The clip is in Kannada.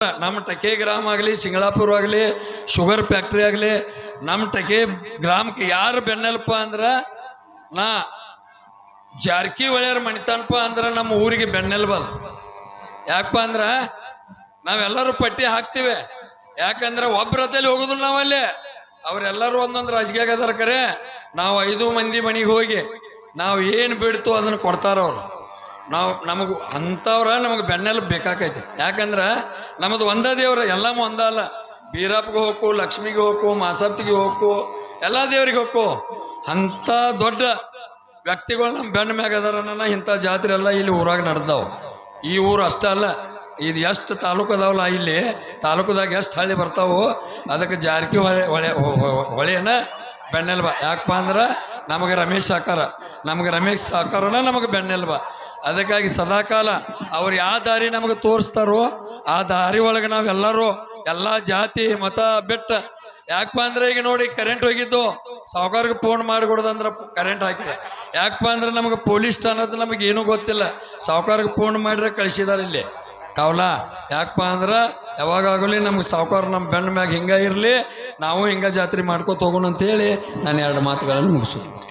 ನಮ್ಮ ಟಕೆ ಗ್ರಾಮ ಆಗಲಿ, ಸಿಂಗಳಾಪುರ ಆಗಲಿ, ಶುಗರ್ ಫ್ಯಾಕ್ಟ್ರಿ ಆಗಲಿ, ನಮ್ಮ ಟಕೆ ಗ್ರಾಮಕ್ಕೆ ಯಾರು ಬೆನ್ನೆಲ್ಪ ಅಂದ್ರ ನಾ ಜಾರಕಿಹೊಳಿಯರ್ ಮಣಿತಾನಪ್ಪ ಅಂದ್ರ ನಮ್ಮ ಊರಿಗೆ ಬೆನ್ನೆಲುಬ ಯಾಕಪ್ಪ ಅಂದ್ರ ನಾವೆಲ್ಲರೂ ಪಟ್ಟಿ ಹಾಕ್ತಿವಿ. ಯಾಕಂದ್ರೆ ಒಬ್ರತಲ್ಲಿ ಹೋಗುದಿಲ್ಲ ನಾವಲ್ಲಿ. ಅವರೆಲ್ಲರೂ ಒಂದೊಂದು ರಾಜಕೀಯ ಅದಾರ ಕರೆ. ನಾವು ಐದು ಮಂದಿ ಮನೆಗೆ ಹೋಗಿ ನಾವು ಏನು ಬಿಡ್ತು ಅದನ್ನ ಕೊಡ್ತಾರ ಅವ್ರು. ನಾವು ನಮಗೆ ಅಂಥವ್ರ ನಮಗೆ ಬೆನ್ನೆಲ್ಲ ಬೇಕಾಕೈತಿ. ಯಾಕಂದ್ರೆ ನಮ್ಮದು ಒಂದ ದೇವ್ರ ಎಲ್ಲ ಒಂದ ಅಲ್ಲ. ಬೀರಪ್ಪಗೆ ಹೋಗು ಲಕ್ಷ್ಮಿಗೆ ಹೋಗು ಮಾಸಪ್ತಿಗೆ ಹೋಗು ಎಲ್ಲ ದೇವ್ರಿಗೆ ಹೋಗು ಅಂಥ ದೊಡ್ಡ ವ್ಯಕ್ತಿಗಳು ನಮ್ಮ ಬೆನ್ನ ಮ್ಯಾಗ ಅದಾರನ್ನ ಇಂಥ ಜಾತ್ರೆ ಎಲ್ಲ ಇಲ್ಲಿ ಊರಾಗ ನಡೆದವು. ಈ ಊರು ಅಷ್ಟೇ ಅಲ್ಲ, ಇದು ಎಷ್ಟು ತಾಲೂಕು ಅದಾವಲ್ಲ ಇಲ್ಲಿ, ತಾಲೂಕುದಾಗ ಎಷ್ಟು ಹಳ್ಳಿ ಬರ್ತಾವೋ ಅದಕ್ಕೆ ಜಾರಕಿ ಹೊಳೆ ಹೊಳೆಯನ್ನ ಬೆನ್ನೆಲ್ಬ. ಯಾಕಪ್ಪ ಅಂದ್ರೆ ನಮಗೆ ರಮೇಶ್ ಸಾಕಾರ. ನಮಗೆ ರಮೇಶ್ ಸಾಕಾರನ ನಮಗೆ ಬೆನ್ನೆಲ್ಬ. ಅದಕ್ಕಾಗಿ ಸದಾಕಾಲ ಅವ್ರು ಯಾವ ದಾರಿ ನಮಗೆ ತೋರಿಸ್ತಾರೋ ಆ ದಾರಿ ಒಳಗೆ ನಾವೆಲ್ಲರೂ ಎಲ್ಲ ಜಾತಿ, ಮತ, ಬೆಟ್ಟ. ಯಾಕಪ್ಪ ಅಂದ್ರೆ ಈಗ ನೋಡಿ ಕರೆಂಟ್ ಹೋಗಿದ್ದು, ಸಾವುಕಾರ್ಗೆ ಫೋನ್ ಮಾಡಿಕೊಡೋದಂದ್ರೆ ಕರೆಂಟ್ ಹಾಕಿಲ್ಲ. ಯಾಕಪ್ಪ ಅಂದ್ರೆ ನಮಗೆ ಪೊಲೀಸ್ ಅನ್ನೋದು ನಮಗೆ ಏನೂ ಗೊತ್ತಿಲ್ಲ. ಸಾವುಕಾರ್ಗೆ ಫೋನ್ ಮಾಡಿದ್ರೆ ಕಳಿಸಿದಾರೆ ಇಲ್ಲಿ. ಕಾವ್ಲಾ, ಯಾಕಪ್ಪ ಅಂದ್ರೆ ಯಾವಾಗಲಿ ನಮ್ಗೆ ಸಾವುಕಾರ ನಮ್ಮ ಬೆನ್ನ ಮ್ಯಾಗ ಹಿಂಗ ಇರಲಿ, ನಾವು ಹಿಂಗ ಜಾತ್ರೆ ಮಾಡ್ಕೋತ ಹೋಗೋಣ ಅಂತೇಳಿ ನಾನು ಎರಡು ಮಾತುಗಳನ್ನು ಮುಗಿಸು